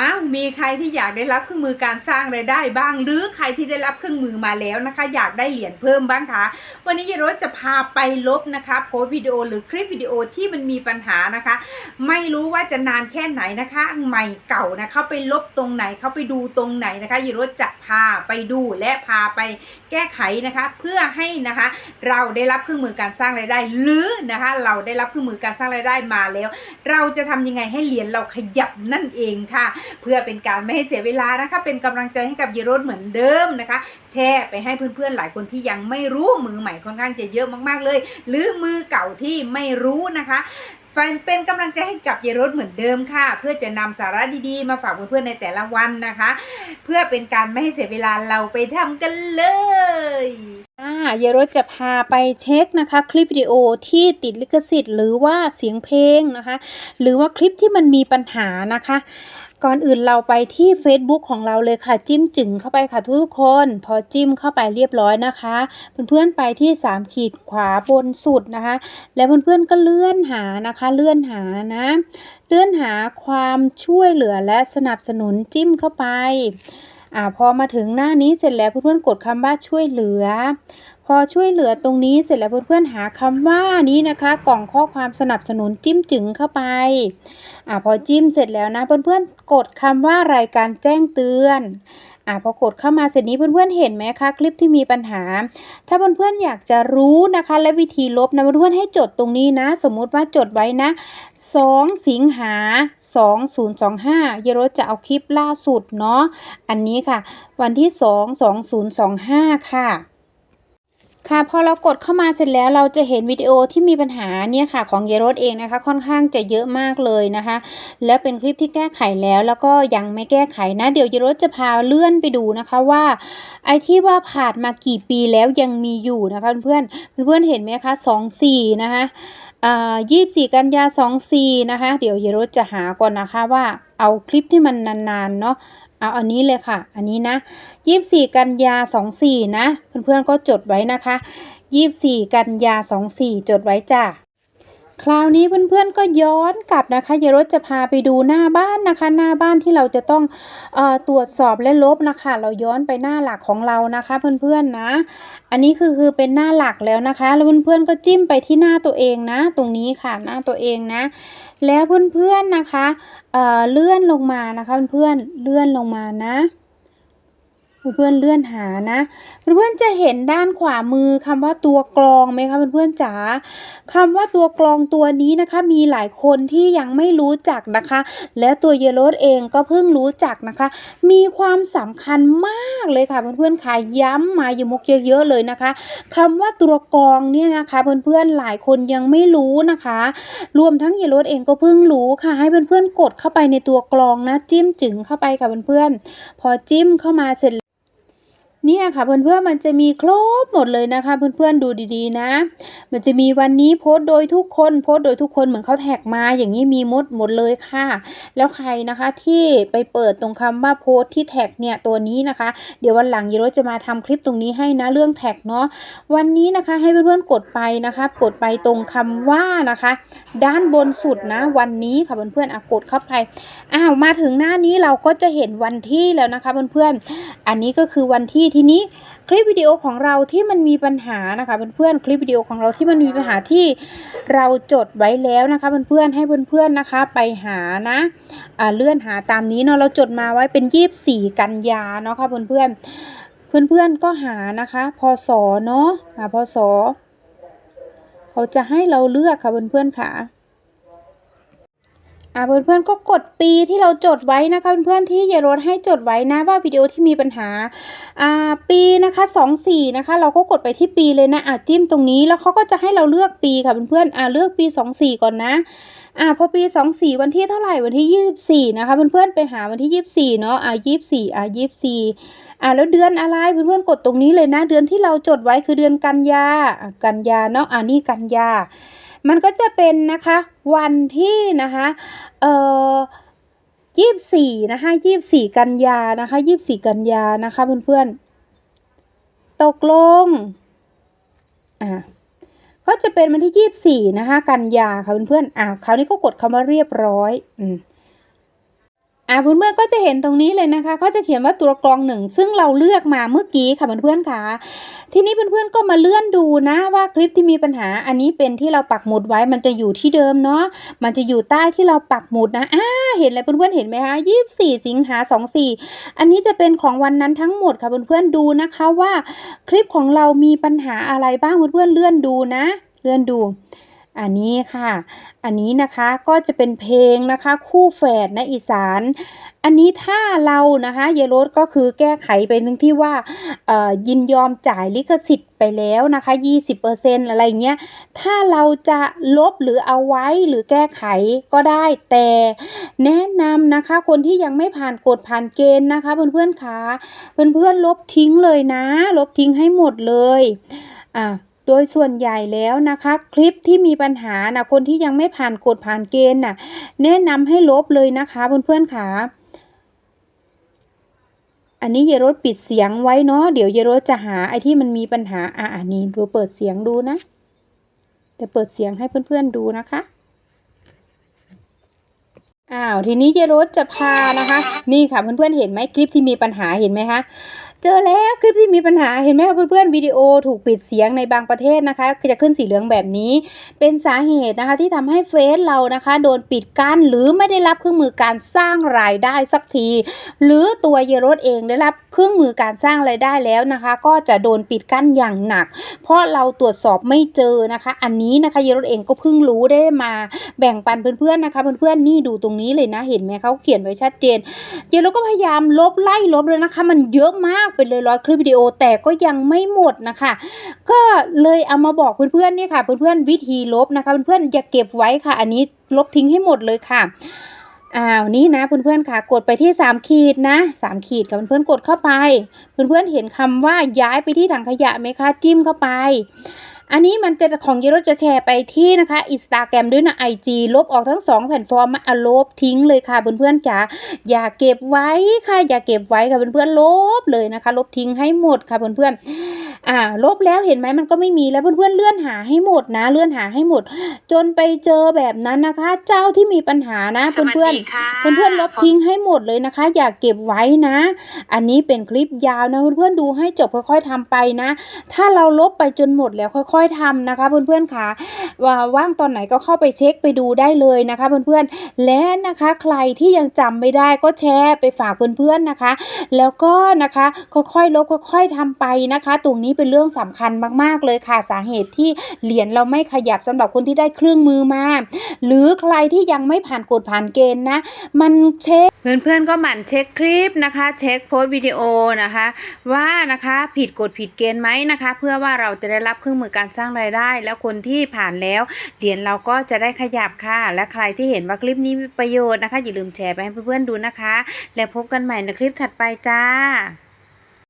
อ้าวมีใครที่อยากได้รับเครื่องมือการสร้างรายได้บ้าง หรือใครที่ได้รับเครื่องมือมาแล้วนะคะ อยากได้เหรียญเพิ่มบ้างคะวันนี้ยรถจะพาไปลบนะคะโพสวิดีโอหรือคลิปวิดีโอที่มันมีปัญหานะคะ ไม่รู้ว่าจะนานแค่ไหนนะคะใหม่เก่านะเขาไปลบตรงไหนเขาไปดูตรงไหนนะคะยรถจะพาไปดูและพาไปแก้ไขนะคะ เพื่อให้นะคะ เราได้รับเครื่องมือการสร้างรายได้ หรือนะคะ เราได้รับเครื่องมือการสร้างรายได้มาแล้ว เราจะทำยังไงให้เหรียญเราขยับนั่นเองค่ะเพื่อเป็นการไม่ให้เสียเวลานะคะ เป็นกำลังใจให้กับยีโรดเหมือนเดิมนะคะ แชร์ไปให้เพื่อนๆหลายคนที่ยังไม่รู้มือใหม่ค่อนข้างจะเยอะมากๆเลย หรือมือเก่าที่ไม่รู้นะคะแฟนเป็นกำลังใจให้กับเยโรดเหมือนเดิมค่ะ เพื่อจะนำสาระดีๆ มาฝากเพื่อนๆในแต่ละวันนะคะ เพื่อเป็นการไม่ให้เสียเวลาเราไปทำกันเลยอ่าเยรถจะพาไปเช็คนะคะ คลิปวิดีโอที่ติดลิขสิทธิ์ หรือว่าเสียงเพลงนะคะ หรือว่าคลิปที่มันมีปัญหานะคะ ก่อนอื่นเราไปที่ Facebook ของเราเลยค่ะ จิ้มจึงเข้าไปค่ะทุกคน พอจิ้มเข้าไปเรียบร้อยนะคะ เพื่อนๆไปที่ 3 ขีดขวาบนสุดนะคะ แล้วเพื่อนๆก็เลื่อนหานะคะ เลื่อนหานะ เลื่อนหาความช่วยเหลือและสนับสนุนจิ้มเข้าไป อ่าพอมาถึงหน้านี้เสร็จแล้วเพื่อนๆกดคำว่าช่วยเหลือ พอช่วยเหลือตรงนี้เสร็จแล้วเพื่อนๆหาคำว่านี้นะคะ กล่องข้อความสนับสนุนจิ้มจึงเข้าไปอ่าพอจิ้มเสร็จแล้วนะเพื่อนๆกดคำว่ารายการแจ้งเตือน อ่าพอกดเข้ามาเสร็จนี้เพื่อนๆเห็นไหมคะคลิปที่มีปัญหา ถ้าเพื่อนๆอยากจะรู้นะคะ และวิธีลบนะเพื่อนๆให้จดตรงนี้นะ สมมุติว่าจดไว้นะ2สิงหา 2025 เยโรจะเอาคลิปล่าสุดเนาะอันนี้ค่ะ วันที่ 2 2025 ค่ะ ค่ะพอเรากดเข้ามาเสร็จแล้วเราจะเห็นวิดีโอที่มีปัญหาเนี่ยค่ะของเยโรสเองนะคะ ค่อนข้างจะเยอะมากเลยนะคะ และเป็นคลิปที่แก้ไขแล้วแล้วก็ยังไม่แก้ไขนะ เดี๋ยวเยโรสจะพาเลื่อนไปดูนะคะว่าไอ้ที่ว่าผ่านมากี่ปีแล้วยังมีอยู่นะคะ เพื่อนเพื่อนเห็นไหมคะ2 4นะคะอ่า24กันยา24นะคะ เดี๋ยวเยโรสจะหาก่อนนะคะว่าเอาคลิปที่มันนานๆเนาะ เอาอันนี้เลยค่ะ อันนี้นะยี่สิบสี่กันยาสองสี่นะ เพื่อนๆก็จดไว้นะคะยี่สิบสี่กันยาสองสี่จดไว้จ้า คราวนี้เพื่อนๆก็ย้อนกลับนะคะเยายรถจะพาไปดูหน้าบ้านนะคะ หน้าบ้านที่เราจะต้องอตรวจสอบและลบนะคะ เราย้อนไปหน้าหลักของเรานะคะเพื่อนๆนะ อันนี้คือคือเป็นหน้าหลักแล้วนะคะ แล้วเพื่อนๆก็จิ้มไปที่หน้าตัวเองนะ ตรงนี้ค่ะหน้าตัวเองนะ แล้วเพื่อนๆนะคะเเลื่อนลงมานะคะเพื่อนๆเลื่อนลงมานะ เพื่อนเลื่อนหานะ เพื่อนๆจะเห็นด้านขวามือคำว่าตัวกรองไหมคะเพื่อนๆจ๋าคำว่าตัวกรองตัวนี้นะคะ มีหลายคนที่ยังไม่รู้จักนะคะ แล้วตัวเยลโลเองก็เพิ่งรู้จักนะคะ มีความสำคัญมากเลยค่ะเพื่อนๆค่ะย้ำมาอยู่มุกเยอะๆเลยนะคะคำว่าตัวกรองเนี่ยนะคะ เพื่อนๆหลายคนยังไม่รู้นะคะ รวมทั้งเยลโลเองก็เพิ่งรู้ค่ะ ให้เพื่อนๆกดเข้าไปในตัวกรองนะ จิ้มจึงเข้าไปค่ะเพื่อนๆพอจิ้มเข้ามาเสร็จ เนี่ยค่ะเพื่อนๆมันจะมีครบหมดเลยนะคะ เพื่อนๆดูดีๆนะ มันจะมีวันนี้โพสต์โดยทุกคนโพสต์โดยทุกคนเหมือนเขาแท็กมาอย่างนี้มีมดหมดเลยค่ะ แล้วใครนะคะที่ไปเปิดตรงคำว่าโพสต์ที่แท็กเนี่ยตัวนี้นะคะ เดี๋ยววันหลังยีโรจะมาทำคลิปตรงนี้ให้นะเรื่องแท็กเนาะวันนี้นะคะให้เพื่อนๆกดไปนะคะ กดไปตรงคำว่านะคะ ด้านบนสุดนะวันนี้ค่ะเพื่อนๆอะกดเข้าไปอ้าวมาถึงหน้านี้เราก็จะเห็นวันที่แล้วนะคะเพื่อนๆอันนี้ก็คือวันที่ทีนี้คลิปวิดีโอของเราที่มันมีปัญหานะคะเพื่อนๆคลิปวิดีโอของเราที่มันมีปัญหาที่เราจดไว้แล้วนะคะเพื่อนๆให้เพื่อนๆนะคะไปหานะอ่าเลื่อนหาตามนี้เนาะเราจดมาไว้เป็นยี่บสี่กันยาเนาะค่ะเพื่อนๆเพื่อนๆก็หานะคะพศเนาะหาพศเขาจะให้เราเลือกค่ะเพื่อนๆค่ะ อ่าเพื่อนๆก็กดปีที่เราจดไว้นะคะเพื่อนๆที่เยรถให้จดไว้นะว่าวิดีโอที่มีปัญหาอ่าปีนะคะสองสี่นะคะ เราก็กดไปที่ปีเลยนะอ่าจิ้มตรงนี้แล้วเขาก็จะให้เราเลือกปีค่ะเพื่อนๆอ่าเลือกปีสองสี่ก่อนนะอ่าพอปีสองสี่วันที่เท่าไหร่วันที่ยี่สิบสี่นะคะเพื่อนๆไปหาวันที่ยี่สิบสี่เนาะอ่ายี่สิบสี่อ่ายี่สิบสี่อ่าแล้วเดือนอะไรเพื่อนๆกดตรงนี้เลยนะ เดือนที่เราจดไว้คือเดือนกันยาอะกันยาเนาะอ่านี่กันยามันก็จะเป็นนะคะวันที่นะคะ เอ่อยี่สี่นะคะยี่สี่กันยานะคะยี่สี่กันยานะคะเพื่อนๆ ตกลง อ่าก็จะเป็นวันที่ยี่สี่นะคะ กันยาค่ะเพื่อนๆ อ่าคราวนี้ก็กดคำว่าเรียบร้อย อืม อ่าเพื่อนๆก็จะเห็นตรงนี้เลยนะคะเขาจะเขียนว่าตัวกรองหนึ่งซึ่งเราเลือกมาเมื่อกี้ค่ะเพื่อนๆค่ะทีนี้เพื่อนๆก็มาเลื่อนดูนะว่าคลิปที่มีปัญหาอันนี้เป็นที่เราปักหมุดไว้มันจะอยู่ที่เดิมเนาะมันจะอยู่ใต้ที่เราปักหมุดนะอ่าเห็นเลยเพื่อนๆเห็นไหมคะยี่สี่สิงหาสองสี่อันนี้จะเป็นของวันนั้นทั้งหมดค่ะเพื่อนๆดูนะคะว่า คลิปของเรามีปัญหาอะไรบ้างเพื่อนๆเลื่อนดูนะ เลื่อนดู อันนี้ค่ะ อันนี้นะคะก็จะเป็นเพลงนะคะคู่แฝดในอีสาน อันนี้ถ้าเรานะคะเยโรสก็คือแก้ไขไปถึงที่ว่ายินยอมจ่ายลิขสิทธิ์ไปแล้วนะคะ 20%อะไรเงี้ย ถ้าเราจะลบหรือเอาไว้หรือแก้ไขก็ได้แต่แนะนำนะคะ คนที่ยังไม่ผ่านกฎผ่านเกณฑ์นะคะ เพื่อนๆคะเพื่อนๆลบทิ้งเลยนะ ลบทิ้งให้หมดเลยอะ โดยส่วนใหญ่แล้วนะคะ คลิปที่มีปัญหานะคนที่ยังไม่ผ่านกฎผ่านเกณฑ์น่ะ แนะนำให้ลบเลยนะคะเพื่อนๆค่ะอันนี้เยรถปิดเสียงไว้เนาะเดี๋ยวเยรถจะหาไอ้ที่มันมีปัญหาอะอันนี้ดูเปิดเสียงดูนะจะเปิดเสียงให้เพื่อนๆดูนะคะอ้าวทีนี้เยรถจะพานะคะ นี่ค่ะเพื่อนๆเห็นไหมคลิปที่มีปัญหาเห็นไหมคะ เจอแล้วคลิปที่มีปัญหาเห็นไหมคะเพื่อนๆวิดีโอถูกปิดเสียงในบางประเทศนะคะจะขึ้นสีเหลืองแบบนี้ เป็นสาเหตุนะคะที่ทำให้เฟซเรานะคะ โดนปิดกั้นหรือไม่ได้รับเครื่องมือการสร้างรายได้สักที หรือตัวเยโรสเองได้รับเครื่องมือการสร้างรายได้แล้วนะคะ ก็จะโดนปิดกั้นอย่างหนัก เพราะเราตรวจสอบไม่เจอนะคะ อันนี้นะคะเยโรสเองก็เพิ่งรู้ได้มาแบ่งปันเพื่อนๆนะคะเพื่อนๆนี่ดูตรงนี้เลยนะเห็นไหมเขาเขียนไว้ชัดเจน เยราก็พยายามลบไล่ลบเลยนะคะ มันเยอะมากเป็นเลยร้อยคลิปวิดีโอแต่ก็ยังไม่หมดนะคะ ก็เลยเอามาบอกเพื่อนๆนี่ค่ะ เพื่อนๆวิธีลบนะคะเพื่อนๆอย่าเก็บไว้ค่ะ อันนี้ลบทิ้งให้หมดเลยค่ะอ้าวนี่นะเพื่อนๆค่ะ กดไปที่3ขีดนะ3ขีดค่ะเพื่อนๆกดเข้าไป เพื่อนๆเห็นคำว่าย้ายไปที่ถังขยะไหมคะจิ้มเข้าไป อันนี้มันจะของเยโรจะแชร์ไปที่นะคะอินสตาแกรมด้วยนะไอจีลบออกทั้งสองแพลตฟอร์มมาอะลบทิ้งเลยค่ะเพื่อนๆจ๋าอย่าเก็บไว้ค่ะ อย่าเก็บไว้ค่ะเพื่อนๆลบเลยนะคะ ลบทิ้งให้หมดค่ะเพื่อนๆ อ่า ลบแล้วเห็นไหมมันก็ไม่มีแล้วเพื่อนๆเลื่อนหาให้หมดนะ เลื่อนหาให้หมด จนไปเจอแบบนั้นนะคะ เจ้าที่มีปัญหานะเพื่อนๆเพื่อนๆลบทิ้งให้หมดเลยนะคะ อย่าเก็บไว้นะ อันนี้เป็นคลิปยาวนะเพื่อนๆดูให้จบค่อยๆทำไปนะ ถ้าเราลบไปจนหมดแล้วค่อย ๆทำนะคะ เพื่อนๆค่ะว่าว่างตอนไหนก็เข้าไปเช็คไปดูได้เลยนะคะ เพื่อนๆและนะคะ ใครที่ยังจำไม่ได้ก็แชร์ไปฝากเพื่อนๆนะคะ แล้วก็นะคะค่อยๆลบค่อย ๆทำไปนะคะ ตรงนี้เป็นเรื่องสำคัญมากๆเลยค่ะสาเหตุที่เหรียญเราไม่ขยับสำหรับคนที่ได้เครื่องมือมา หรือใครที่ยังไม่ผ่านกฎผ่านเกณฑ์นะ มันเช็คเพื่อนๆก็หมั่นเช็คคลิปนะคะ เช็คโพสต์วิดีโอนะคะ ว่านะคะผิดกฎผิดเกณฑ์ไหมนะคะ เพื่อว่าเราจะได้รับเครื่องมือการสร้างรายได้ แล้วคนที่ผ่านแล้วเหรียญเราก็จะได้ขยับค่ะ และใครที่เห็นว่าคลิปนี้มีประโยชน์นะคะ อย่าลืมแชร์ไปให้เพื่อนๆดูนะคะ แล้วพบกันใหม่ในคลิปถัดไปจ้า